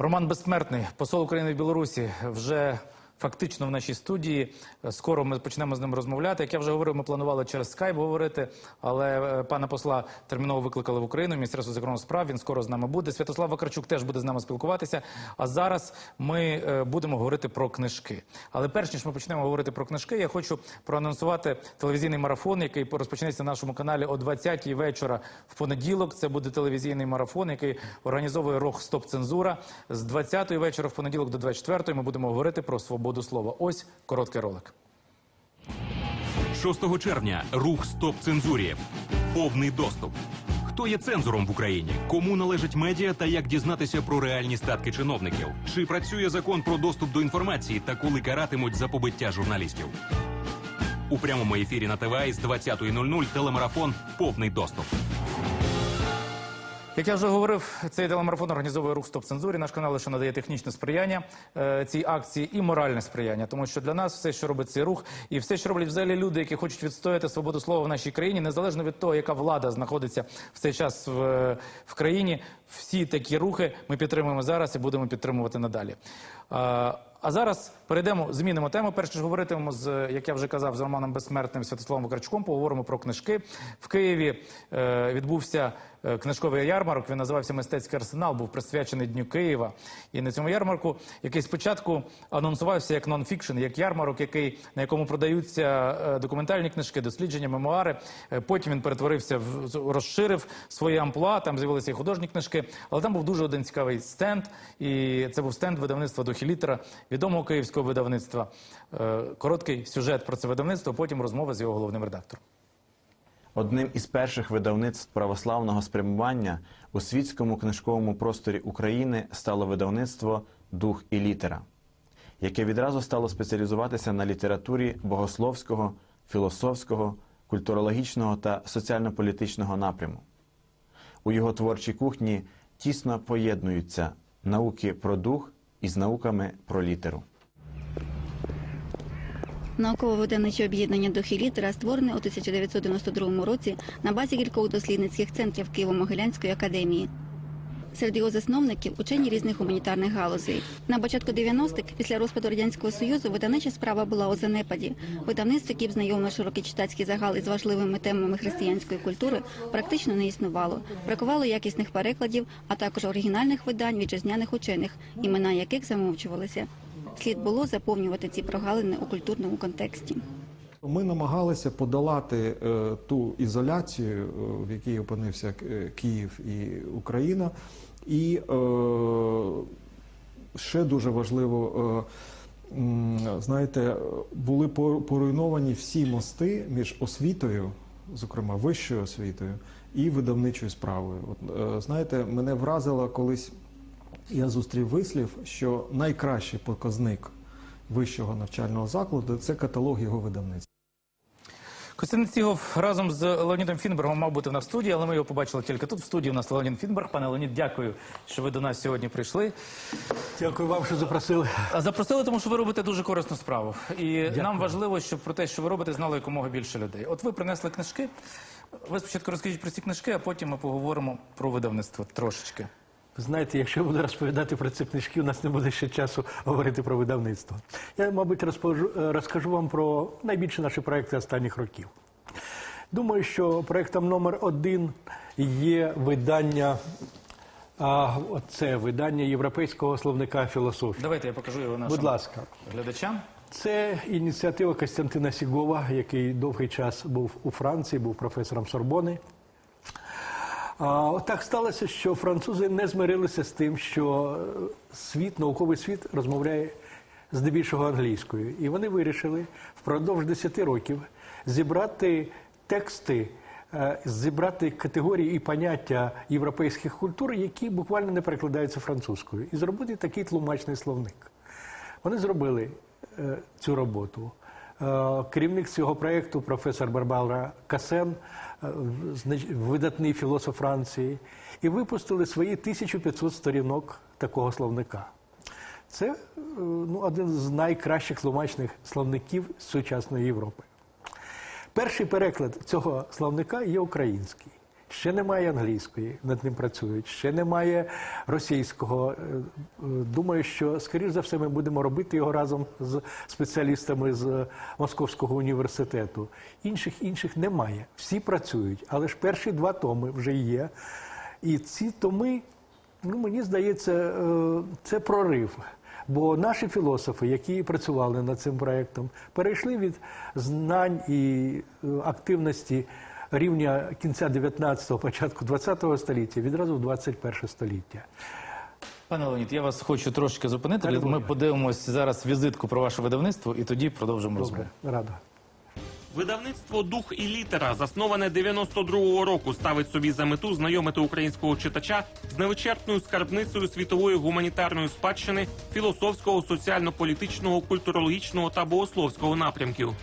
Роман Безсмертний, посол України в Білорусі, вже фактично в нашій студії. Скоро ми почнемо з ним розмовляти. Як я вже говорив, ми планували через скайп говорити, але е, пана посла терміново викликали в Україну. Міністерство закордонних справ. Він скоро з нами буде. Святослав Вакарчук теж буде з нами спілкуватися. А зараз ми е, будемо говорити про книжки. Але перш ніж ми почнемо говорити про книжки, я хочу проанонсувати телевізійний марафон, який розпочнеться на нашому каналі о 20-й вечора в понеділок. Це буде телевізійний марафон, який організовує рух Стоп Цензура. З 20-ї вечора в понеділок до 24-ї ми будемо говорити про свободу слова. Ось короткий ролик. 6 червня рух Стоп цензурі. Повний доступ. Хто є цензором в Україні? Кому належать медіа та як дізнатися про реальні статки чиновників? Чи працює закон про доступ до інформації та коли каратимуть за побиття журналістів? У прямому ефірі на ТВА із 20.00 телемарафон Повний доступ. Як я вже говорив, цей телемарафон організовує рух Стоп цензурі. Наш канал лише надає технічне сприяння е, цій акції і моральне сприяння, тому що для нас все, що робить цей рух, і все, що роблять взагалі люди, які хочуть відстояти свободу слова в нашій країні, незалежно від того, яка влада знаходиться в цей час в, в країні, всі такі рухи ми підтримуємо зараз і будемо підтримувати надалі. Е, а зараз перейдемо, змінимо тему. Перш ніж говоритимемо з, як я вже казав, з Романом Безсмертним Святославом Вакарчуком, поговоримо про книжки. В Києві е, відбувся е, книжковий ярмарок. Він називався Мистецький арсенал, був присвячений Дню Києва. І на цьому ярмарку, який спочатку анонсувався як нонфікшн, як ярмарок, який на якому продаються е, документальні книжки, дослідження, мемуари. Е, Потім він перетворився в розширив своє амплуа. Там з'явилися і художні книжки. Але там був дуже один цікавий стенд. І це був стенд видавництва Духі літера, відомого київського видавництва. Е, Короткий сюжет про це видавництво. Потім розмова з його головним редактором. Одним із перших видавництв православного спрямування у світському книжковому просторі України стало видавництво Дух і літера, яке відразу стало спеціалізуватися на літературі богословського, філософського, культурологічного та соціально-політичного напряму. У його творчій кухні тісно поєднуються науки про дух із науками про літеру. Науково-видавниче об'єднання «Дух і літера» створене у 1992 році на базі кількох дослідницьких центрів Києво-Могилянської академії. Серед його засновників учені різних гуманітарних галузей. На початку 90-х, після розпаду радянського союзу, видавнича справа була у занепаді. Видавництво, яке б знайомило широкий читацький загал із важливими темами християнської культури, практично не існувало. Бракувало якісних перекладів, а також оригінальних видань вітчизняних учених, імена яких замовчувалися. Слід було заповнювати ці прогалини у культурному контексті. Ми намагалися подолати е, ту ізоляцію, е, в якій опинився е, Київ і Україна. І ще дуже важливо, знаєте, були поруйновані всі мости між освітою, зокрема вищою освітою, і видавничою справою. От, знаєте, мене вразило колись. Я зустрів вислів, що найкращий показник вищого навчального закладу це каталог його видавництва. Костянтин Цігов разом з Леонідом Фінбергом мав бути на студії, але ми його побачили тільки тут. В студії у нас Леонід Фінберг. Пане Леонід, дякую, що ви до нас сьогодні прийшли. Дякую вам, що запросили. А запросили, тому що ви робите дуже корисну справу. І нам важливо, щоб про те, що ви робите, знало якомога більше людей. От ви принесли книжки. Ви спочатку розкажіть про ці книжки, а потім ми поговоримо про видавництво трошечки. Знаєте, якщо я буду розповідати про ці книжки, у нас не буде ще часу говорити про видавництво. Я, мабуть, розпожу- е, розкажу вам про найбільші наші проекти останніх років. Думаю, що проектом номер один є видання. А, це видання європейського словника філософії. Давайте я покажу його нашим Будь ласка. глядачам. Це ініціатива Костянтина Сігова, який довгий час був у Франції, був професором Сорбони. Так сталося, що французи не змирилися з тим, що е, світ, науковий світ розмовляє здебільшого англійською. І вони вирішили впродовж 10 років зібрати тексти, е, зібрати категорії і поняття європейських культур, які буквально не перекладаються французькою, і зробити такий тлумачний словник. Вони зробили е, цю роботу. Е, керівник цього проєкту, професор Барбара Касен, е, видатний філософ Франції, і випустили свої 1500 сторінок такого словника. Це е, ну, один з найкращих словачних словників сучасної Європи. Перший переклад цього словника є український. Ще немає англійської, над ним працюють, ще немає російського. Е, е, Думаю, що скоріш за все ми будемо робити його разом з спеціалістами з Московського університету. Інших інших немає. Всі працюють, але ж перші два томи вже є. І ці томи, ну мені здається, е, це прорив. Бо наші філософи, які працювали над цим проєктом, перейшли від знань і активності рівня кінця 19-го, початку 20-го століття відразу в 21 століття. Пане Леонід, я вас хочу трошки зупинити. Ми Володя. подивимось зараз візитку про ваше видавництво і тоді продовжимо розмову. Добре, рада. Видавництво Дух і літера, засноване 92-го року, ставить собі за мету знайомити українського читача з невичерпною скарбницею світової гуманітарної спадщини, філософського, соціально-політичного, культурологічного та богословського напрямків.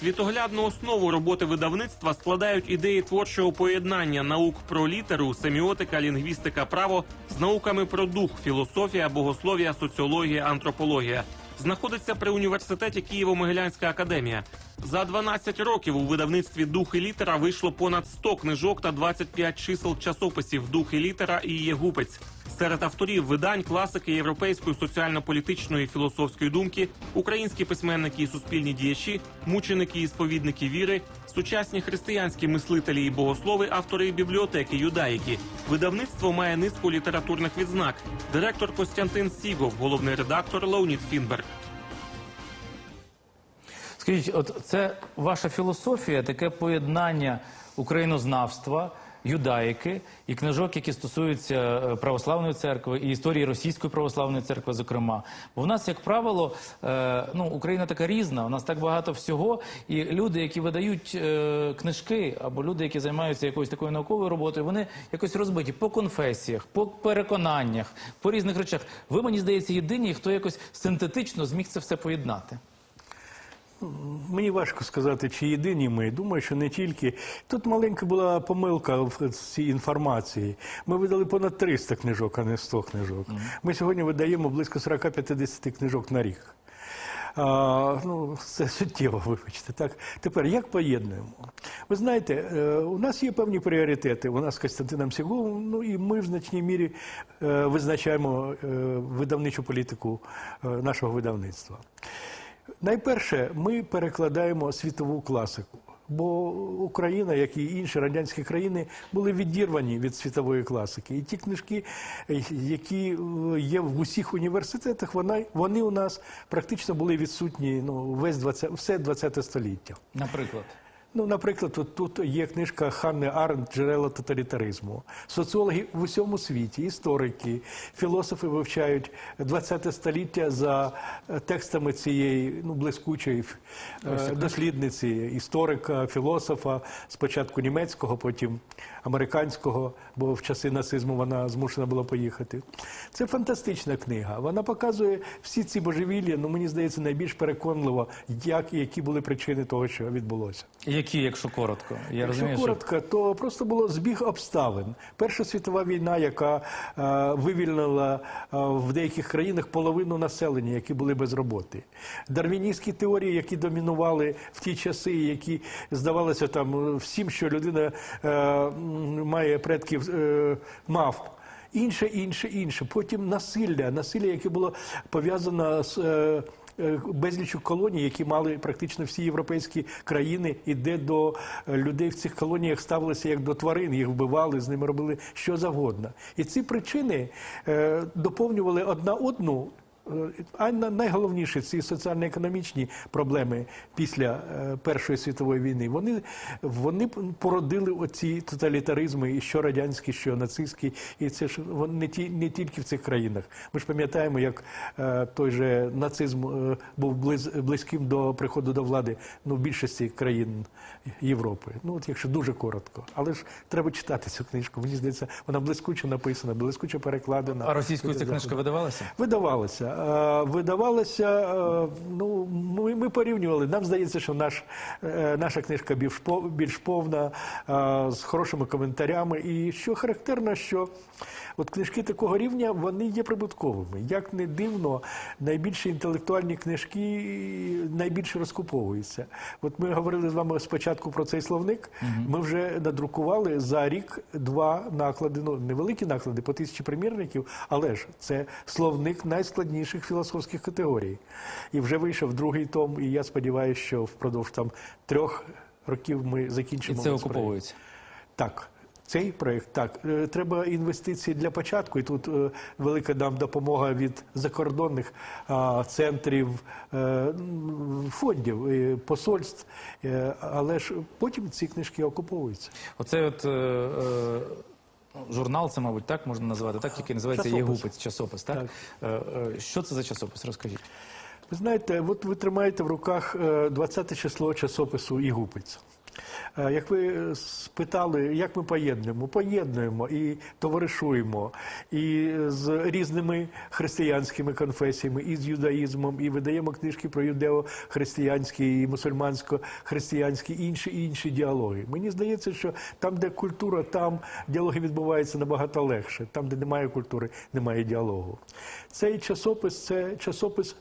Світоглядну основу роботи видавництва складають ідеї творчого поєднання наук про літеру, семіотика, лінгвістика, право з науками про дух, філософія, богослов'я, соціологія, антропологія. Знаходиться при університеті Києво-Могилянська академія. За 12 років у видавництві Дух і літера вийшло понад 100 книжок та 25 чисел часописів Дух і літера і Єгупець. Серед авторів видань класики європейської соціально-політичної філософської думки, українські письменники і суспільні діячі, мученики і сповідники віри, сучасні християнські мислителі і богослови, автори бібліотеки юдаїки. Видавництво має низку літературних відзнак. Директор Костянтин Сігов, головний редактор Леонід Фінберг. Скажіть, от це ваша філософія, таке поєднання українознавства, юдаїки і книжок, які стосуються е, православної церкви і історії російської православної церкви, зокрема. Бо в нас, як правило, е, ну Україна така різна, у нас так багато всього, і люди, які видають е, книжки, або люди, які займаються якоюсь такою науковою роботою, вони якось розбиті по конфесіях, по переконаннях, по різних речах. Ви мені здається, єдині, хто якось синтетично зміг це все поєднати. Мені важко сказати, чи єдині ми. Думаю, що не тільки. Тут маленька була помилка в цій інформації. Ми видали понад 300 книжок, а не 100 книжок. Ми сьогодні видаємо близько 40-50 книжок на рік. А, ну, це суттєво, вибачте. Так, тепер як поєднуємо? Ви знаєте, е, у нас є певні пріоритети. У нас з Костянтином Сіговим, ну і ми в значній мірі е, визначаємо е, видавничу політику нашого видавництва. Найперше, ми перекладаємо світову класику. Бо Україна, як і інші радянські країни, були відірвані від світової класики. І ті книжки, які е, є в усіх університетах, вони, вони у нас практично були відсутні ну, весь 20, все 20 століття. Наприклад. Ну, наприклад, от тут є книжка Ханни Арн «Джерела тоталітаризму. Соціологи в усьому світі, історики, філософи вивчають ХХ століття за е, текстами цієї ну, блискучої е, дослідниці, історика, філософа, спочатку німецького, потім американського, бо в часи нацизму вона змушена була поїхати. Це фантастична книга. Вона показує всі ці божевілля, ну мені здається, найбільш переконливо, як і які були причини того, що відбулося. Які, якщо коротко? Я Якщо розумію, що коротко, то просто було збіг обставин. Перша світова війна, яка е, вивільнила е, в деяких країнах половину населення, які були без роботи. Дарвіністські теорії, які домінували в ті часи, які здавалося там всім, що людина е, має предків е, мав. Інше, інше, інше. Потім насилля, насилля, яке було пов'язане з. е, е, колоній, які мали практично всі європейські країни, і де до е, людей в цих колоніях ставилися як до тварин, їх вбивали, з ними робили що завгодно. І ці причини доповнювали одна одну. А найголовніше ці соціально-економічні проблеми після е, Першої світової війни, вони, вони породили оці тоталітаризми, і що радянські, що нацистські, і це ж вони не, ті, не тільки в цих країнах. Ми ж пам'ятаємо, як е, той же нацизм е, був близ, близьким до приходу до влади ну, в більшості країн Європи. Ну, от якщо дуже коротко. Але ж треба читати цю книжку. Мені здається, вона блискуче написана, блискуче перекладена. а російською ця книжка видавалася? Видавалася, е, ну, ми, ми порівнювали. Нам здається, що наш, е, наша книжка більш, більш повна, е, з хорошими коментарями. І що характерно, що от книжки такого рівня вони є прибутковими. Як не дивно, найбільші інтелектуальні книжки найбільше розкуповуються. От ми говорили з вами спочатку про цей словник. Ми вже надрукували за рік два наклади, ну невеликі наклади по тисячі примірників, але ж це словник найскладніших філософських категорій. І вже вийшов другий том, і я сподіваюся, що впродовж там трьох років ми І закінчимо. це цей проект. окуповується. Так. Цей проєкт так Е, треба інвестиції для початку, і тут е, велика нам допомога від закордонних центрів е, фондів, посольств. Але ж потім ці книжки окуповуються. Оцей от журнал, це, мабуть, так можна назвати, так, який називається Єгупець, часопис, так? Що це за часопис? Розкажіть. Ви знаєте, от ви тримаєте в руках е, 20 число часопису «Ігупець». Е, Як ви е, спитали, як ми поєднуємо? Поєднуємо і товаришуємо і з різними християнськими конфесіями, і з юдаїзмом, і видаємо книжки про юдео-християнські, і мусульмансько-християнські, і інші інші діалоги. Мені здається, що там, де культура, там діалоги відбуваються набагато легше. Там, де немає культури, немає діалогу. Цей часопис це часопис.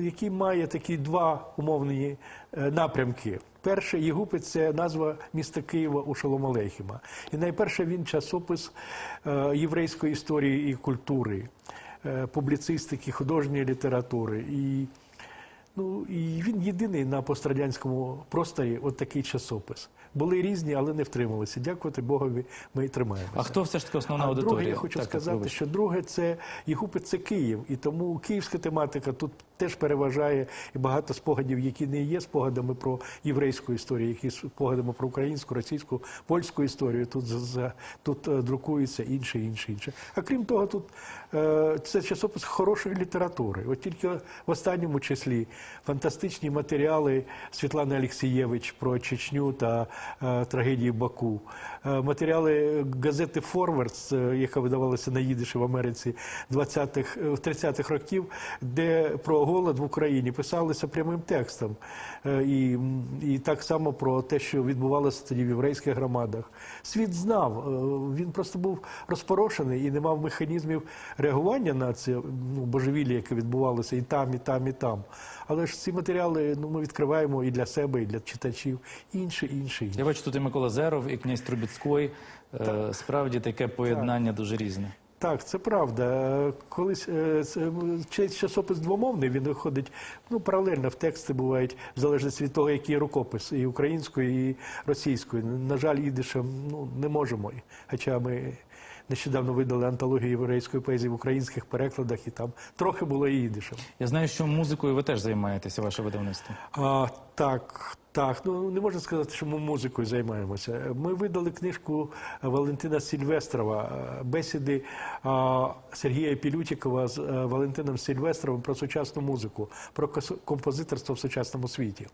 який має такі два умовні е, напрямки. Перше Єгупець це назва міста Києва у Шоломолехіма. І найперше він часопис е, єврейської історії і культури, е, публіцистики, художньої літератури. І, ну, і він єдиний на пострадянському просторі от такий часопис. Були різні, але не втрималися. Дякувати Богові, ми і тримаємося. А хто все ж таки основна А аудиторія? друге, я хочу Так, сказати, що друге це Єгупець це Київ, і тому київська тематика тут теж переважає і багато спогадів, які не є спогадами про єврейську історію, які спогадами про українську, російську, польську історію. Тут за- за- тут е, друкується інше, інше, інше. А крім того, тут е, це часопис хорошої літератури. От тільки в останньому числі фантастичні матеріали Світлани Олексієвич про Чечню та е, трагедії Баку, е, матеріали газети Форвардс, е, яка видавалася на їдиші в Америці 20-х, е, в 30-х років, де про голод в Україні писалися прямим текстом. Е, І, і так само про те, що відбувалося тоді в єврейських громадах. Світ знав, е, він просто був розпорошений і не мав механізмів реагування на це ну, божевілля, яке відбувалося і там, і там, і там. Але ж ці матеріали ну, ми відкриваємо і для себе, і для читачів, інше, інше, інше. Я бачу тут і Микола Зеров, і князь Трубіцький. Е, Справді таке поєднання дуже різне. Так, це правда. Колись е, це, часопис двомовний, він виходить ну, паралельно в тексти бувають, в залежності від того, який рукопис, і українською, і російською. На жаль, ідишем ну, не можемо. Хоча ми нещодавно видали антологію єврейської поезії в українських перекладах, і там трохи було і ідишем. Я знаю, що музикою ви теж займаєтеся, ваше видавництво. А, так, так. Ну не можна сказати, що ми музикою займаємося. Ми видали книжку Валентина Сільвестрова е, бесіди а, Сергія Пілютікова з е, Валентином Сільвестровим про сучасну музику, про композиторство в сучасному світі.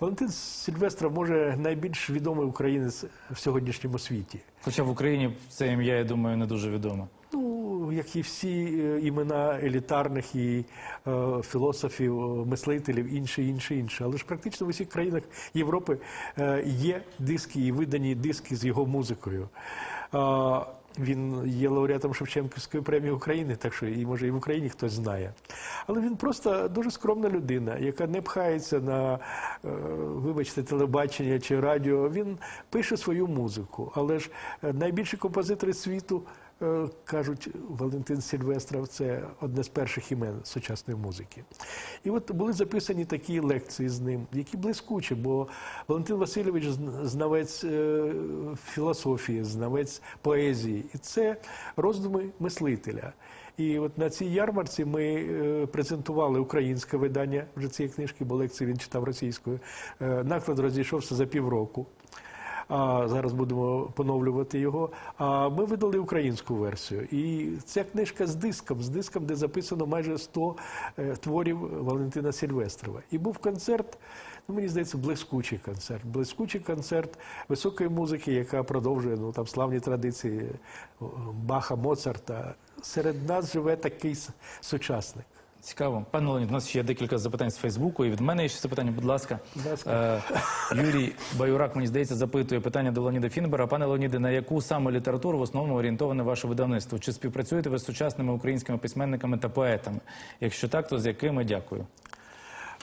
Валентин Сільвестров може найбільш відомий українець в сьогоднішньому світі. Хоча в Україні це ім'я, я думаю, не дуже відоме. Ну, як і всі е, імена елітарних і е, філософів, е, мислителів, інше, інше, інше. Але ж практично в усіх країнах Європи е, є диски і видані диски з його музикою. Е, він є лауреатом Шевченківської премії України, так що і може і в Україні хтось знає. Але він просто дуже скромна людина, яка не пхається на, е, вибачте, телебачення чи радіо. Він пише свою музику. Але ж е, найбільші композитори світу кажуть, Валентин Сільвестров це одне з перших імен сучасної музики. І от були записані такі лекції з ним, які блискучі, бо Валентин Васильович знавець е, філософії, знавець поезії. І це роздуми мислителя. І от на цій ярмарці ми е, презентували українське видання вже цієї книжки, бо лекції він читав російською. Е, Наклад розійшовся за півроку. Зараз будемо поновлювати його. Ми видали українську версію. І ця книжка з диском, з диском, де записано майже 100 е, творів Валентина Сільвестрова. І був концерт ну, мені здається, блискучий концерт. Блискучий концерт високої музики, яка продовжує ну, там, славні традиції Баха, Моцарта. Серед нас живе такий сучасник. Цікаво. Пане Леонід, у нас ще є декілька запитань з Фейсбуку, і від мене є ще запитання, будь ласка. Е, Юрій Баюрак, мені здається, запитує питання до Леоніда Фінбера. Пане Леоніде, на яку саме літературу в основному орієнтоване ваше видавництво? Чи співпрацюєте ви з сучасними українськими письменниками та поетами? Якщо так, то з якими? Дякую.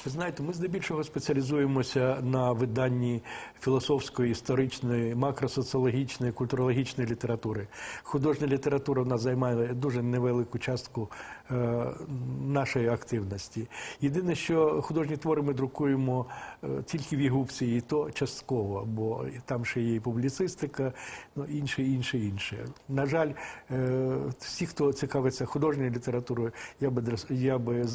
Ви знаєте, ми здебільшого спеціалізуємося на виданні філософської, історичної, макросоціологічної, культурологічної літератури. Художня література в нас займає дуже невелику частку нашої активності. Єдине, що художні твори ми друкуємо е, тільки в Єгупці, і то частково, бо там ще є і публіцистика, ну інше, інше, інше. На жаль, е, всі, хто цікавиться художньою літературою, я би я би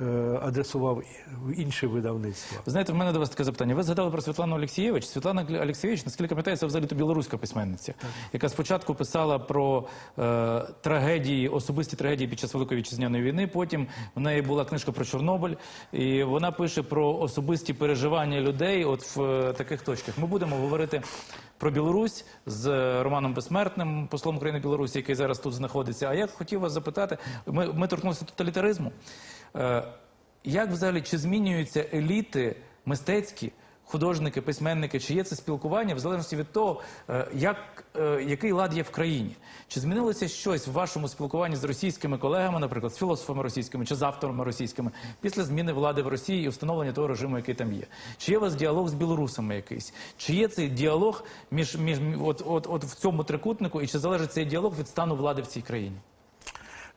е, адресував в інше видавництво. Ви знаєте, в мене до вас таке запитання. Ви згадали про Світлану Олексієвич. Світлана Олексійович, наскільки пам'ятаю, це взагалі то білоруська письменниця, яка спочатку писала про е, трагедії, особисті трагедії під час Великої вітчизняної війни. Потім в неї була книжка про Чорнобиль, і вона пише про особисті переживання людей. От в е, таких точках ми будемо говорити. Про Білорусь з Романом Безсмертним, послом України Білорусі, який зараз тут знаходиться. А я хотів вас запитати, ми, ми торкнулися тоталітаризму. Е, як взагалі чи змінюються еліти мистецькі, художники, письменники, чи є це спілкування в залежності від того, е, як, е, який лад є в країні? Чи змінилося щось в вашому спілкуванні з російськими колегами, наприклад, з філософами російськими чи з авторами російськими, після зміни влади в Росії і встановлення того режиму, який там є? Чи є у вас діалог з білорусами якийсь? Чи є цей діалог між, між от, от, от в цьому трикутнику, і чи залежить цей діалог від стану влади в цій країні?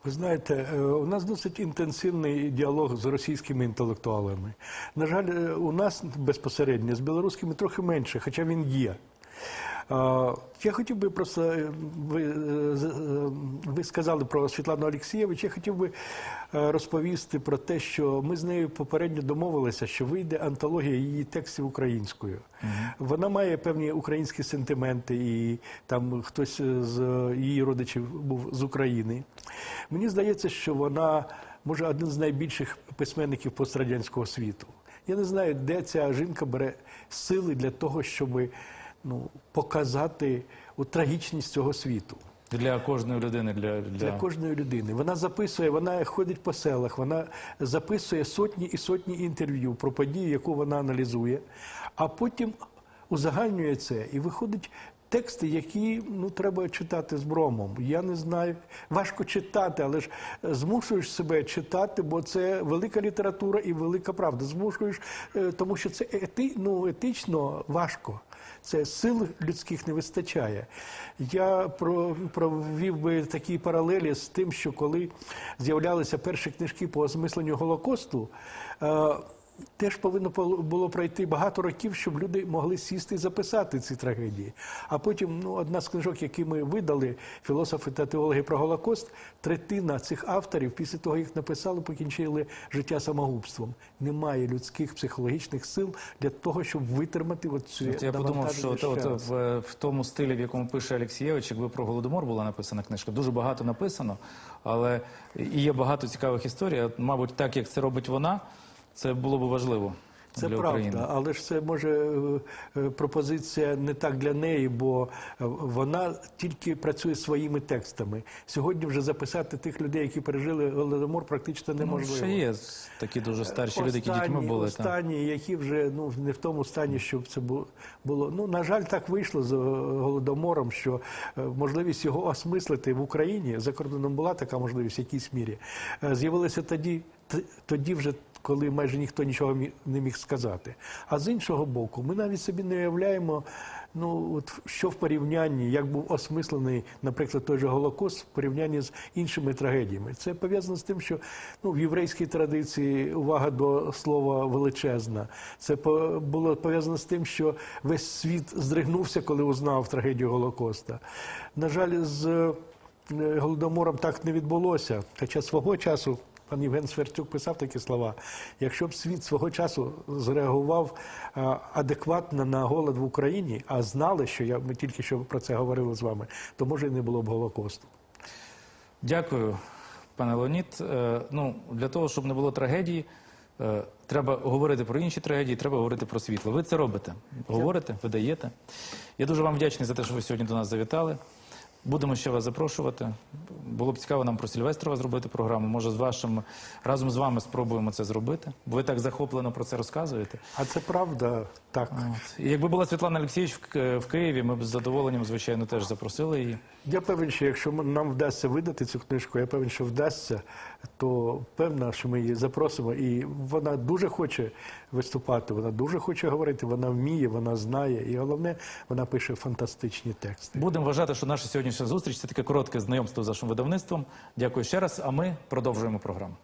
Ви знаєте, е, у нас досить інтенсивний діалог з російськими інтелектуалами. На жаль, е, у нас безпосередньо з білоруськими трохи менше, хоча він є. Я хотів би просто е, ви, е, е, ви сказали про Світлану Олексієвич. Я хотів би розповісти про те, що ми з нею попередньо домовилися, що вийде антологія її текстів українською. Вона має певні українські сентименти, і там хтось з її родичів був з України. Мені здається, що вона може один з найбільших письменників пострадянського світу. Я не знаю, де ця жінка бере сили для того, щоб ну, показати от, трагічність цього світу Для кожної людини, для, для... для кожної людини. Вона записує, вона ходить по селах, вона записує сотні і сотні інтерв'ю про подію, яку вона аналізує, а потім узагальнює це і виходить. Тексти, які ну треба читати з бромом. Я не знаю, важко читати, але ж змушуєш себе читати, бо це велика література і велика правда. Змушуєш, е, тому що це ети, ну, етично важко. Це сил людських не вистачає. Я провів би такі паралелі з тим, що коли з'являлися перші книжки по осмисленню Голокосту. Теж повинно було пройти багато років, щоб люди могли сісти і записати ці трагедії. А потім, ну, одна з книжок, які ми видали, філософи та теологи про Голокост, третина цих авторів, після того, як написали, покінчили життя самогубством. Немає людських психологічних сил для того, щоб витримати от цю От я подумав, що от, навантаження от, в, в тому стилі, в якому пише Олексійович, якби про голодомор була написана книжка, дуже багато написано, але і є багато цікавих історій. Мабуть, так як це робить вона, це було б важливо Це для правда, України. але ж це може е, е, пропозиція не так для неї, бо е, вона тільки працює своїми текстами. Сьогодні вже записати тих людей, які пережили голодомор, практично Ну, неможливо. ще є такі дуже старші люди, які дітьми були. там. Які вже ну не в тому стані, щоб це було. Ну на жаль, так вийшло з голодомором, що можливість його осмислити в Україні за кордоном була така можливість в якійсь мірі. З'явилася тоді, тоді вже. Коли майже ніхто нічого не міг сказати. А з іншого боку, ми навіть собі не уявляємо, ну от що в порівнянні, як був осмислений, наприклад, той же Голокост в порівнянні з іншими трагедіями. Це пов'язано з тим, що ну, в єврейській традиції увага до слова величезна. Це було пов'язано з тим, що весь світ здригнувся, коли узнав трагедію Голокоста. На жаль, з е, голодомором так не відбулося. Хоча свого часу. Пан Євген Сверчук писав такі слова: якщо б світ свого часу зреагував е, адекватно на голод в Україні, а знали, що я ми тільки що про це говорили з вами, то може і не було б голокосту. Дякую, пане Леонід. Е, Ну, для того, щоб не було трагедії, Е, Треба говорити про інші трагедії, треба говорити про світло. Ви це робите. Говорите, видаєте. Я дуже вам вдячний за те, що ви сьогодні до нас завітали. Будемо ще вас запрошувати. Було б цікаво нам про Сільвестрова зробити програму. Може, з вашим разом з вами спробуємо це зробити. Бо ви так захоплено про це розказуєте. А це правда, так. От. І якби була Світлана Олексійович в в Києві, ми б з задоволенням, звичайно, теж запросили її. Я певен, що якщо нам вдасться видати цю книжку, я певен, що вдасться, то певно, що ми її запросимо. І вона дуже хоче виступати, вона дуже хоче говорити, вона вміє, вона знає. І головне, вона пише фантастичні тексти. Будемо вважати, що наша сьогоднішня зустріч це таке коротке знайомство з нашим видавництвом. Дякую ще раз. А ми продовжуємо програму.